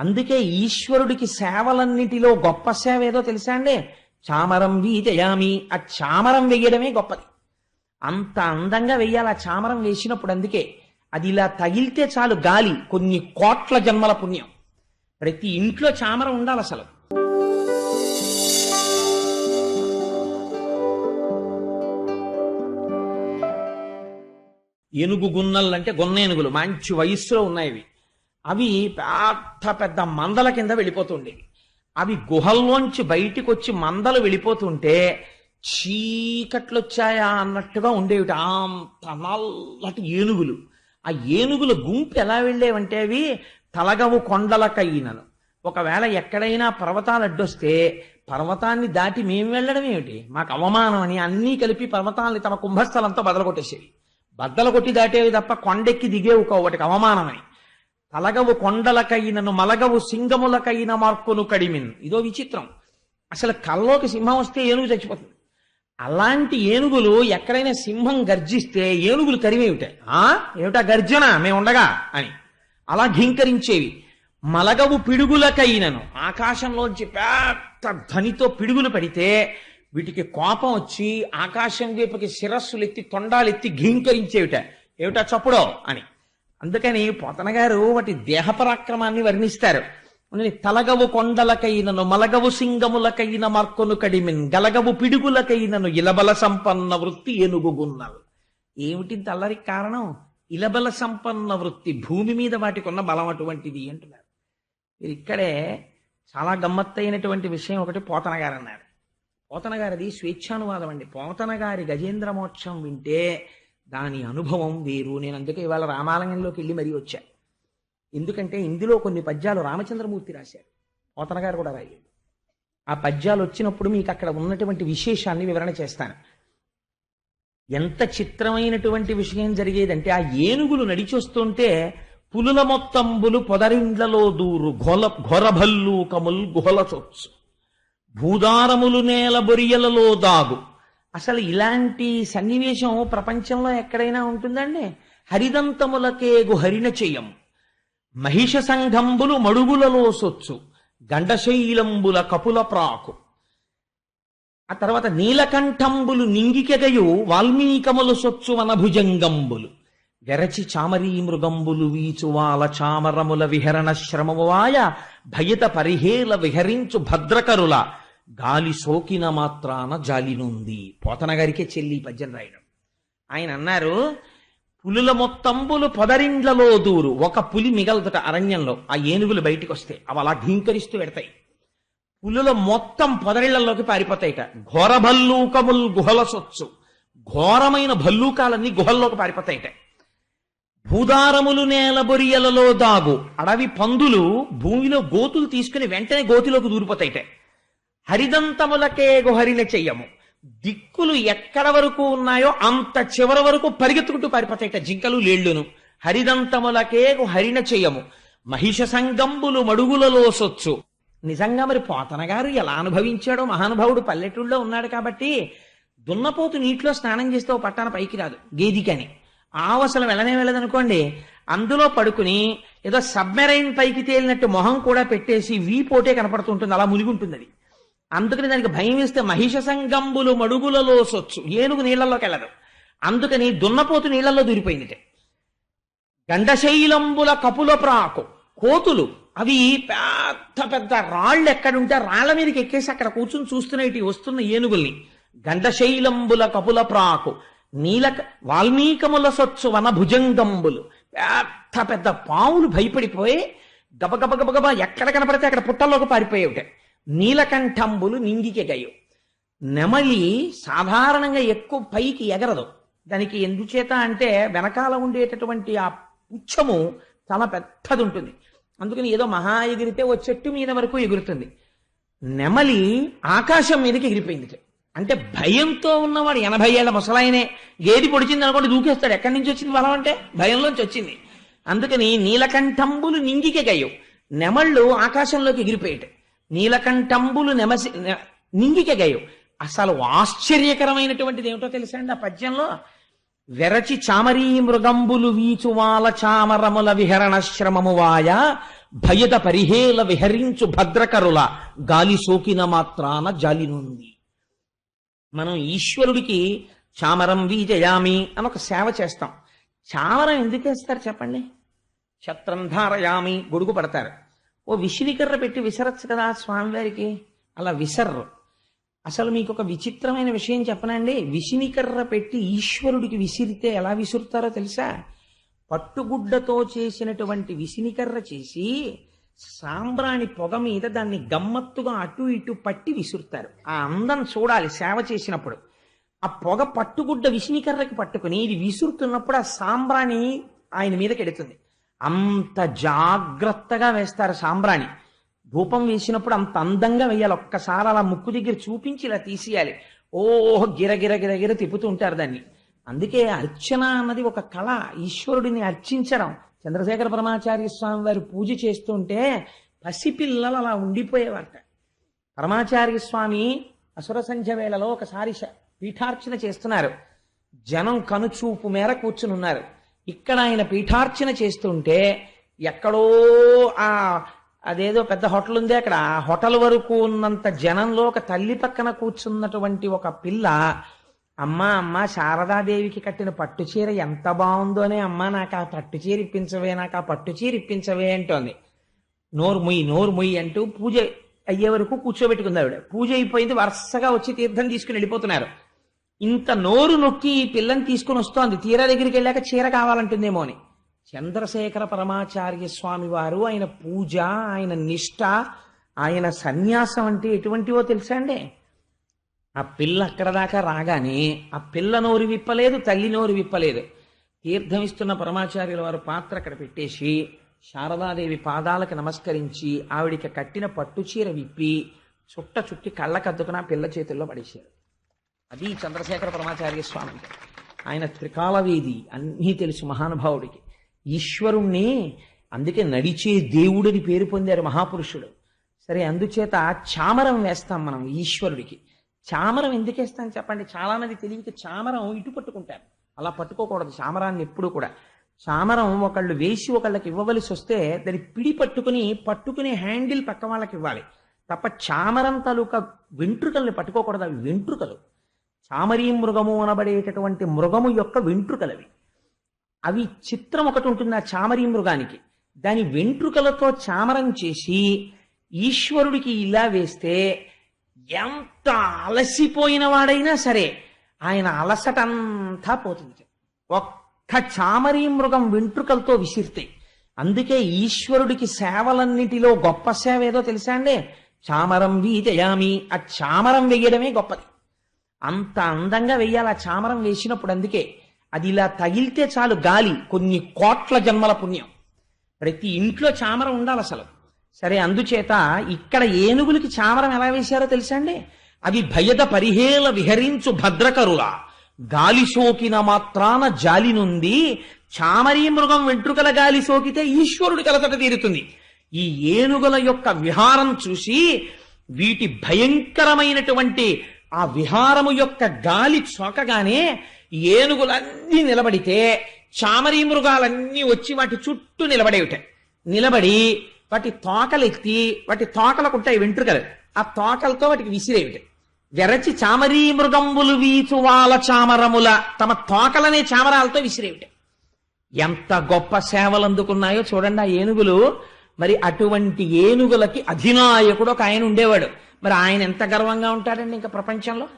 అందుకే ఈశ్వరుడికి సేవలన్నిటిలో గొప్ప సేవ ఏదో తెలుసా అండి? చామరం వీజయామి. ఆ చామరం వెయ్యడమే గొప్పది. అంత అందంగా వెయ్యాలి ఆ చామరం వేసినప్పుడు అందుకే. అది ఇలా తగిలితే చాలు గాలి కొన్ని కోట్ల జన్మల పుణ్యం. ప్రతి ఇంట్లో చామరం ఉండాలి అసలు. ఏనుగు గున్నలు అంటే గొన్న ఏనుగులు మంచి వయస్సులో ఉన్నాయి అవి పెద్ద పెద్ద మందల కింద వెళ్ళిపోతుండేవి అవి గుహల్లోంచి బయటికి వచ్చి మందలు వెళ్ళిపోతుంటే చీకట్లొచ్చాయా అన్నట్టుగా ఉండేవి అంత నల్లటి ఏనుగులు. ఆ ఏనుగుల గుంపు ఎలా వెళ్ళేవంటే అవి తలగవు కొండలకయ్యినను ఒకవేళ ఎక్కడైనా పర్వతాలు అడ్డొస్తే పర్వతాన్ని దాటి మేము వెళ్ళడం ఏమిటి? మాకు అవమానం అని అన్నీ కలిపి పర్వతాలని తమ కుంభస్థలంతో బదలగొట్టేసేవి. బద్దలు కొట్టి దాటేవి తప్ప కొండెక్కి దిగేవి ఒకటికి అవమానమని. తలగవు కొండలకైనను మలగవు సింగములకైన మార్కును కడిమిన్. ఇదో విచిత్రం. అసలు కల్లోకి సింహం వస్తే ఏనుగు చచ్చిపోతుంది. అలాంటి ఏనుగులు ఎక్కడైనా సింహం గర్జిస్తే ఏనుగులు తరిమేమిటాయి ఆ? ఏమిటా గర్జన? మేము ఉండగా? అని. అలా ఘీంకరించేవి. మలగవు పిడుగులకైనను. ఆకాశంలోంచి పెద్ద ధనితో పిడుగులు పడితే వీటికి కోపం వచ్చి ఆకాశం వైపుకి శిరస్సులు ఎత్తి తొండాలు ఎత్తి ఘీంకరించేవిట. ఏమిటా చప్పుడో? అని. అందుకని పోతన గారు వాటి దేహ పరాక్రమాన్ని వర్ణిస్తారు తలగవు కొండలకైనను మలగవు సింగములకైన మార్కొను కడిమిన్ గలగవు పిడుగులకైనను ఇలబల సంపన్న వృత్తి ఏనుగుగున్నలు ఏమిటి తల్లరి కారణం? ఇలబల సంపన్న వృత్తి భూమి మీద వాటికి ఉన్న బలం అటువంటిది అంటున్నారు. మీరు ఇక్కడే చాలా గమ్మత్తైనటువంటి విషయం ఒకటి పోతన గారు అన్నారు. పోతన గారిది స్వేచ్ఛానువాదం అండి. పోతన గారి గజేంద్ర మోక్షం వింటే దాని అనుభవం వేరు. నేను అందుకే ఇవాళ రామాలయంలోకి వెళ్ళి మరీ వచ్చా. ఎందుకంటే ఇందులో కొన్ని పద్యాలు రామచంద్రమూర్తి రాశారు పోతన గారు కూడా రాయలేదు ఆ పద్యాలు వచ్చినప్పుడు మీకు అక్కడ ఉన్నటువంటి విశేషాన్ని వివరణ చేస్తాను. ఎంత చిత్రమైనటువంటి విషయం జరిగేదంటే ఆ ఏనుగులు నడిచొస్తుంటే పులుల మొత్తంబులు పొదరిండ్లలో దూరు ఘోల ఘోరభల్లు కముల్ గుహల చొచ్చు. భూదారములు నేల బొరియలలో దాగు. అసలు ఇలాంటి సన్నివేశం ప్రపంచంలో ఎక్కడైనా ఉంటుందండి? హరిదంతములకేగు హరిణ చెయ్యం. మహిష సంఘంబులు మడుగులలో సొచ్చు. గండశైలంబుల కపుల ప్రాకు. ఆ తర్వాత నీలకంఠంబులు నింగికెగయు వాల్మీకములు సొచ్చు వనభుజంగంబులు. వెరచి చామరీ మృగంబులు వీచువాల చామరముల విహరణ శ్రమమువాయ భయత పరిహేల విహరించు భద్రకరుల. గాలి సోకిన మాత్రాన జాలినుంది. పోతనగారికే చెల్లి పద్యం రాయడం. ఆయన అన్నారు పులుల మొత్తంబులు పొదరిండ్లలో దూరు. ఒక పులి మిగలదుట అరణ్యంలో. ఆ ఏనుగులు బయటికి వస్తే అవి అలా ఢీంకరిస్తూ పెడతాయి పులుల మొత్తం పొదరిళ్ళలోకి పారిపోతాయిట. ఘోర భల్లూకముల్ గుహల సొచ్చు. ఘోరమైన భల్లూకాలన్నీ గుహల్లోకి పారిపోతాయిట. భూదారములు నేల బొరియలలో దాగు. అడవి పందులు భూమిలో గోతులు తీసుకుని వెంటనే గోతిలోకి దూరిపోతాయిట. హరిదంతములకే గుహరిన చెయ్యము. దిక్కులు ఎక్కడ వరకు ఉన్నాయో అంత చివరి వరకు పరిగెత్తుకుంటూ పారిపోతాయిట జింకలు లేళ్ళును హరిదంతములకే హరిణ చెయ్యము. మహిష సంగంబులు మడుగులలో సొచ్చు. నిజంగా మరి పోతనగారు ఎలా అనుభవించాడో మహానుభావుడు పల్లెటూళ్ళలో ఉన్నాడు కాబట్టి దున్నపోతు నీటిలో స్నానం చేస్తే ఓ పట్టాన పైకి రాదు గేదికని. ఆవసలు వెళ్ళనే వెళ్ళదనుకోండి అందులో పడుకుని ఏదో సబ్మెరైన్ పైకి తేలినట్టు మొహం కూడా పెట్టేసి వీపోటే కనపడుతుంటుంది అలా మునిగుంటుంది అది అందుకని దానికి భయం వేస్తే మహిష సంగంబులు మడుగులలో సొచ్చు. ఏనుగు నీళ్ళలోకి వెళ్ళదు అందుకని దున్నపోతు నీళ్ళలో దూరిపోయింది గండశైలంబుల కపుల ప్రాకు. కోతులు. అవి పెద్ద పెద్ద రాళ్ళు ఎక్కడుంటే రాళ్ళ మీదకి ఎక్కేసి అక్కడ కూర్చుని చూస్తున్నవి వస్తున్న ఏనుగుల్ని. గండశైలంబుల కపుల ప్రాకు. నీల వాల్మీకముల సొచ్చు వన భుజంగంబులు పెద్ద పెద్ద పావులు భయపడిపోయి గబగబ గబగబ ఎక్కడ కనపడితే అక్కడ పుట్టల్లోకి పారిపోయేవిట. నీలకంఠంబులు నింగికెగయు నెమలి సాధారణంగా ఎక్కువ పైకి ఎగరదు. దానికి ఎందుచేత అంటే వెనకాల ఉండేటటువంటి ఆ పుచ్చము చాలా పెద్దది ఉంటుంది అందుకని ఏదో మహా ఎగిరితే ఓ చెట్టు మీద వరకు ఎగురుతుంది. నెమలి ఆకాశం మీదకి ఎగిరిపోయింది అంటే భయంతో ఉన్నవాడు ఎనభై ఏళ్ళ ముసలాయనే. ఏది పొడిచింది అనుకోండి దూకేస్తాడు. ఎక్కడి నుంచి వచ్చింది బలం అంటే? భయంలోంచి వచ్చింది. అందుకని నీలకంఠంబులు నింగికెగయ్యవు నెమళ్ళు ఆకాశంలోకి ఎగిరిపోయేటే. నీలకంఠంబులు నెమసి నింగికెగాయు. అసలు ఆశ్చర్యకరమైనటువంటిది ఏమిటో తెలుసా అండి ఆ పద్యంలో? వెరచి చామరీ మృగంబులు వీచువాల చామరముల విహరణ శ్రమము వాయ భయద పరిహేల విహరించు భద్రకరుల గాలి సోకిన మాత్రాన జాలినుంది మనం ఈశ్వరుడికి చామరం వీజయామి అని ఒక సేవ చేస్తాం. చామరం ఎందుకు వేస్తారు చెప్పండి? ఛత్రం ధారయామి గొడుగు పడతారు. ఓ విసిరికర్ర పెట్టి విసరచ్చు కదా స్వామివారికి అలా విసర్రు. అసలు మీకు ఒక విచిత్రమైన విషయం చెప్పనండి. విసినికర్ర పెట్టి ఈశ్వరుడికి విసిరితే ఎలా విసురుతారో తెలుసా? పట్టుగుడ్డతో చేసినటువంటి విసినికర్ర చేసి సాంబ్రాణి పొగ మీద దాన్ని గమ్మత్తుగా అటు ఇటు పట్టి విసురుతారు. ఆ అందం చూడాలి సేవ చేసినప్పుడు. ఆ పొగ పట్టుగుడ్డ విసినికర్రకి పట్టుకుని ఇది విసురుతున్నప్పుడు ఆ సాంబ్రాణి ఆయన మీదకి ఎడుతుంది అంత జాగ్రత్తగా వేస్తారు సాంబ్రాణి. ధూపం వేసినప్పుడు అంత అందంగా వేయాలి. ఒక్కసారి అలా ముక్కు దగ్గర చూపించి ఇలా తీసేయాలి. ఓహో గిరగిర గిరగిర తిప్పుతూ ఉంటారు దాన్ని. అందుకే అర్చన అన్నది ఒక కళ. ఈశ్వరుడిని అర్చించడం. చంద్రశేఖర పరమాచార్య స్వామి వారు పూజ చేస్తుంటే పసిపిల్లలు అలా ఉండిపోయేవారట. పరమాచార్య స్వామి అసుర సంధ్య వేళలో ఒకసారి పీఠార్చన చేస్తున్నారు. జనం కనుచూపు మేర కూర్చుని ఉన్నారు ఇక్కడ ఆయన పీఠార్చన చేస్తుంటే ఎక్కడో ఆ అదేదో పెద్ద హోటల్ ఉంది అక్కడ. ఆ హోటల్ వరకు ఉన్నంత జనంలో ఒక తల్లి పక్కన కూర్చున్నటువంటి ఒక పిల్ల అమ్మా అమ్మ శారదాదేవికి కట్టిన పట్టు చీర ఎంత బాగుందోనే అమ్మా నాకు ఆ పట్టు చీర ఇప్పించవే నాకు ఆ పట్టు చీర ఇప్పించవే అంటోంది. నోరు ముయ్యి నోరు ముయ్యి అంటూ పూజ అయ్యే వరకు కూర్చోబెట్టుకుంది ఆవిడ. పూజ అయిపోయింది వరుసగా వచ్చి తీర్థం తీసుకుని వెళ్ళిపోతున్నారు. ఇంత నోరు నొక్కి ఈ పిల్లని తీసుకుని వస్తోంది. తీరా దగ్గరికి వెళ్ళాక చీర కావాలంటుందేమో అని. చంద్రశేఖర పరమాచార్య స్వామి వారు ఆయన పూజ ఆయన నిష్ట ఆయన సన్యాసం అంటే ఎటువంటివో తెలుసా అండి? ఆ పిల్ల అక్కడ దాకా రాగానే ఆ పిల్ల నోరు విప్పలేదు తల్లి నోరు విప్పలేదు. తీర్థం ఇస్తున్న పరమాచార్యుల వారు పాత్ర అక్కడ పెట్టేసి శారదాదేవి పాదాలకు నమస్కరించి ఆవిడికి కట్టిన పట్టు చీర విప్పి చుట్ట చుట్టి కళ్ళకద్దుకుని ఆ పిల్ల చేతుల్లో పడేశారు. అది చంద్రశేఖర పరమాచార్య స్వామి. అంటే. ఆయన త్రికాలవేది అన్నీ తెలుసు మహానుభావుడికి. ఈశ్వరుణ్ణి అందుకే నడిచే దేవుడని పేరు పొందారు మహాపురుషుడు. సరే అందుచేత చామరం వేస్తాం మనం ఈశ్వరుడికి. చామరం ఎందుకు వేస్తాం చెప్పండి? చాలా మంది తెలియక చామరం ఇటు పట్టుకుంటారు. అలా పట్టుకోకూడదు చామరాన్ని ఎప్పుడు కూడా. చామరం ఒకళ్ళు వేసి ఒకళ్ళకి ఇవ్వవలసి వస్తే దాన్ని పిడి పట్టుకుని పట్టుకునే హ్యాండిల్ పక్క వాళ్ళకి ఇవ్వాలి. తప్ప చామరం తాలూకా వెంట్రుకల్ని పట్టుకోకూడదు అవి వెంట్రుకలు. చామరీ మృగము అనబడేటటువంటి మృగము యొక్క వెంట్రుకలవి. అవి చిత్రం ఒకటి ఉంటుంది ఆ చామరీ మృగానికి. దాని వెంట్రుకలతో చామరం చేసి ఈశ్వరుడికి ఇలా వేస్తే ఎంత అలసిపోయిన వాడైనా సరే ఆయన అలసటంతా పోతుంది. ఒక్క చామరీ మృగం వెంట్రుకలతో విసిరితే అందుకే ఈశ్వరుడికి సేవలన్నిటిలో గొప్ప సేవ ఏదో తెలుసా అండి? చామరం వీజయామి ఆ చామరం వేయడమే గొప్పది. అంత అందంగా వెయ్యాలి ఆ చామరం వేసినప్పుడు అందుకే. అది ఇలా తగిలితే చాలు గాలి కొన్ని కోట్ల జన్మల పుణ్యం. ప్రతి ఇంట్లో చామరం ఉండాలి అసలు. సరే అందుచేత ఇక్కడ ఏనుగులకి చామరం ఎలా వేశారో తెలుసా అండి? అవి భయద పరిహేల విహరించు భద్రకరుల. గాలి సోకిన మాత్రాన జాలి నుండి చామరీ మృగం వెంట్రుకల గాలి సోకితే ఈశ్వరుడి కలతట తీరుతుంది. ఈ ఏనుగుల యొక్క విహారం చూసి వీటి భయంకరమైనటువంటి ఆ విహారము యొక్క గాలి చోకగానే ఏనుగులన్నీ నిలబడితే చామరీ మృగాలన్నీ వచ్చి వాటి చుట్టూ నిలబడేవిటాయి నిలబడి వాటి తోకలెత్తి వాటి తోకలకు ఉంటాయి వెంట్రుకలు. ఆ తోకలతో వాటికి విసిరేవిటాయి వెరచి చామరీ మృగంబులు వీచువాల చామరముల తమ తోకలనే చామరాలతో విసిరేవిటాయి ఎంత గొప్ప సేవలు అందుకున్నాయో చూడండి ఆ ఏనుగులు. మరి అటువంటి ఏనుగులకి అధినాయకుడు ఒక ఆయన ఉండేవాడు. మరి ఆయన ఎంత గర్వంగా ఉంటాడండి ఇంకా ప్రపంచంలో?